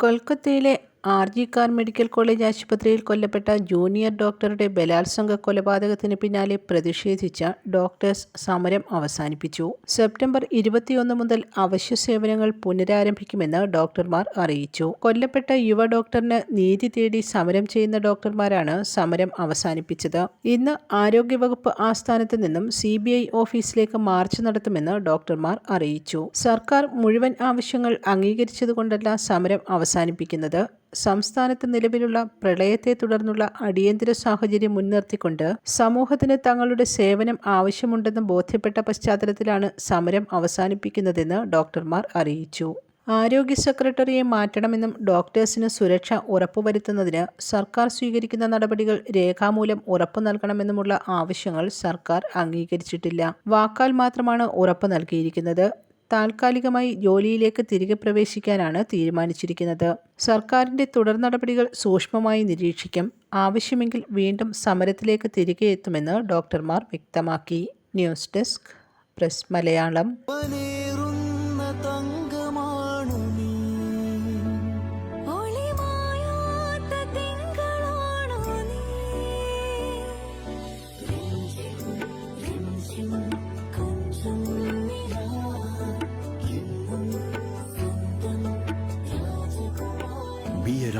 കൊൽക്കത്തയിലെ R G Kar medical college ആശുപത്രിയിൽ കൊല്ലപ്പെട്ട ജൂനിയർ ഡോക്ടറുടെ ബലാത്സംഗ കൊലപാതകത്തിന് പിന്നാലെ പ്രതിഷേധിച്ച ഡോക്ടേഴ്സ് സമരം അവസാനിപ്പിച്ചു. സെപ്റ്റംബർ ഇരുപത്തിയൊന്ന് മുതൽ അവശ്യ സേവനങ്ങൾ പുനരാരംഭിക്കുമെന്ന് ഡോക്ടർമാർ അറിയിച്ചു. കൊല്ലപ്പെട്ട യുവ ഡോക്ടറിന് നീതി തേടി സമരം ചെയ്യുന്ന ഡോക്ടർമാരാണ് സമരം അവസാനിപ്പിച്ചത്. ഇന്ന് ആരോഗ്യവകുപ്പ് ആസ്ഥാനത്ത് നിന്നും സി ഓഫീസിലേക്ക് മാർച്ച് നടത്തുമെന്ന് ഡോക്ടർമാർ അറിയിച്ചു. സർക്കാർ മുഴുവൻ ആവശ്യങ്ങൾ അംഗീകരിച്ചതുകൊണ്ടല്ല സമരം അവസാനിപ്പിക്കുന്നത്. സംസ്ഥാനത്ത് നിലവിലുള്ള പ്രളയത്തെ തുടർന്നുള്ള അടിയന്തര സാഹചര്യം മുൻനിർത്തിക്കൊണ്ട് സമൂഹത്തിന് തങ്ങളുടെ സേവനം ആവശ്യമുണ്ടെന്ന് ബോധ്യപ്പെട്ട പശ്ചാത്തലത്തിലാണ് സമരം അവസാനിപ്പിക്കുന്നതെന്ന് ഡോക്ടർമാർ അറിയിച്ചു. ആരോഗ്യ സെക്രട്ടറിയെ മാറ്റണമെന്നും ഡോക്ടേഴ്സിന് സുരക്ഷ ഉറപ്പുവരുത്തുന്നതിന് സർക്കാർ സ്വീകരിക്കുന്ന നടപടികൾ രേഖാമൂലം ഉറപ്പു നൽകണമെന്നുമുള്ള ആവശ്യങ്ങൾ സർക്കാർ അംഗീകരിച്ചിട്ടില്ല. വാക്കാൽ മാത്രമാണ് ഉറപ്പ് നൽകിയിരിക്കുന്നത്. താൽക്കാലികമായി ജോലിയിലേക്ക് തിരികെ പ്രവേശിക്കാനാണ് തീരുമാനിച്ചിരിക്കുന്നത്. സർക്കാരിന്റെ തുടർ നടപടികൾ സൂക്ഷ്മമായി നിരീക്ഷിക്കും. ആവശ്യമെങ്കിൽ വീണ്ടും സമരത്തിലേക്ക് തിരികെ എത്തുമെന്ന് ഡോക്ടർമാർ വ്യക്തമാക്കി. News desk press Malayalam.